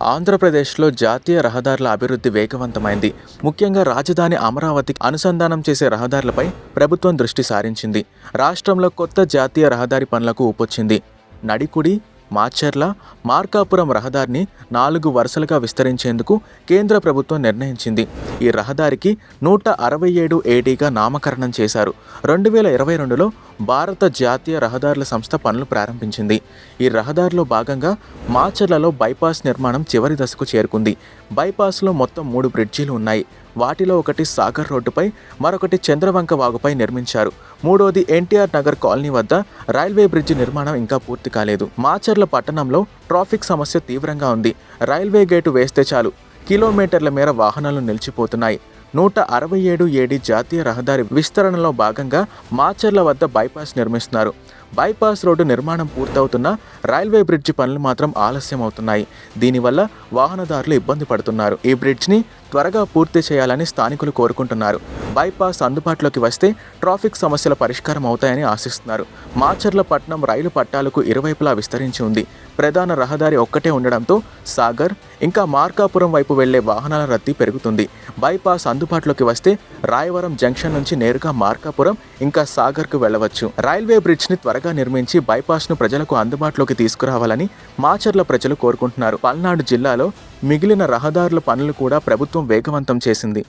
ఆంధ్రప్రదేశ్లో జాతీయ రహదారుల అభివృద్ధి వేగవంతమైంది. ముఖ్యంగా రాజధాని అమరావతికి అనుసంధానం చేసే రహదారులపై ప్రభుత్వం దృష్టి సారించింది. రాష్ట్రంలో కొత్త జాతీయ రహదారి పనులకు ఊపొచ్చింది. నడికుడి మాచర్ల మార్కాపురం రహదారిని నాలుగు వరుసలుగా విస్తరించేందుకు కేంద్ర ప్రభుత్వం నిర్ణయించింది. ఈ రహదారికి నూట అరవై ఏడు ఏడీగా నామకరణం చేశారు. రెండు వేల ఇరవై రెండులో భారత జాతీయ రహదారుల సంస్థ పనులు ప్రారంభించింది. ఈ రహదారిలో భాగంగా మాచర్లలో బైపాస్ నిర్మాణం చివరి దశకు చేరుకుంది. బైపాస్లో మొత్తం మూడు బ్రిడ్జీలు ఉన్నాయి. వాటిలో ఒకటి సాగర్ రోడ్డుపై మరొకటి చంద్రవంక వాగుపై నిర్మించారు. మూడోది ఎన్టీఆర్ నగర్ కాలనీ వద్ద రైల్వే బ్రిడ్జి నిర్మాణం ఇంకా పూర్తి కాలేదు. మాచర్ల పట్టణంలో ట్రాఫిక్ సమస్య తీవ్రంగా ఉంది. రైల్వే గేటు వేస్తే చాలు. కిలోమీటర్ల మేర వాహనాలు నిలిచిపోతున్నాయి. నూట అరవై ఏడు ఏడి జాతీయ రహదారి విస్తరణలో భాగంగా మాచర్ల వద్ద బైపాస్ నిర్మిస్తున్నారు. బైపాస్ రోడ్డు నిర్మాణం పూర్తవుతున్న రైల్వే బ్రిడ్జి పనులు మాత్రం ఆలస్యం అవుతున్నాయి దీనివల్ల వాహనదారులు ఇబ్బంది పడుతున్నారు. ఈ బ్రిడ్జ్ని త్వరగా పూర్తి చేయాలని స్థానికులు కోరుకుంటున్నారు. బైపాస్ అందుబాటులోకి వస్తే ట్రాఫిక్ సమస్యల పరిష్కారం అవుతాయని ఆశిస్తున్నారు. మాచర్ల పట్నం రైలు పట్టాలకు ఇరువైపులా విస్తరించి ఉంది. ప్రధాన రహదారి ఒక్కటే ఉండడంతో సాగర్ ఇంకా మార్కాపురం వైపు వెళ్ళే వాహనాల రద్దీ పెరుగుతుంది. బైపాస్ అందుబాటులోకి వస్తే రాయవరం జంక్షన్ నుంచి నేరుగా మార్కాపురం ఇంకా సాగర్కు వెళ్ళవచ్చు. రైల్వే బ్రిడ్జ్ని త్వరగా నిర్మించి బైపాస్ను ప్రజలకు అందుబాటులోకి తీసుకురావాలని మాచర్ల ప్రజలు కోరుకుంటున్నారు. పల్నాడు జిల్లాలో మిగిలిన రహదారుల పనులు కూడా ప్రభుత్వం వేగవంతం చేసింది.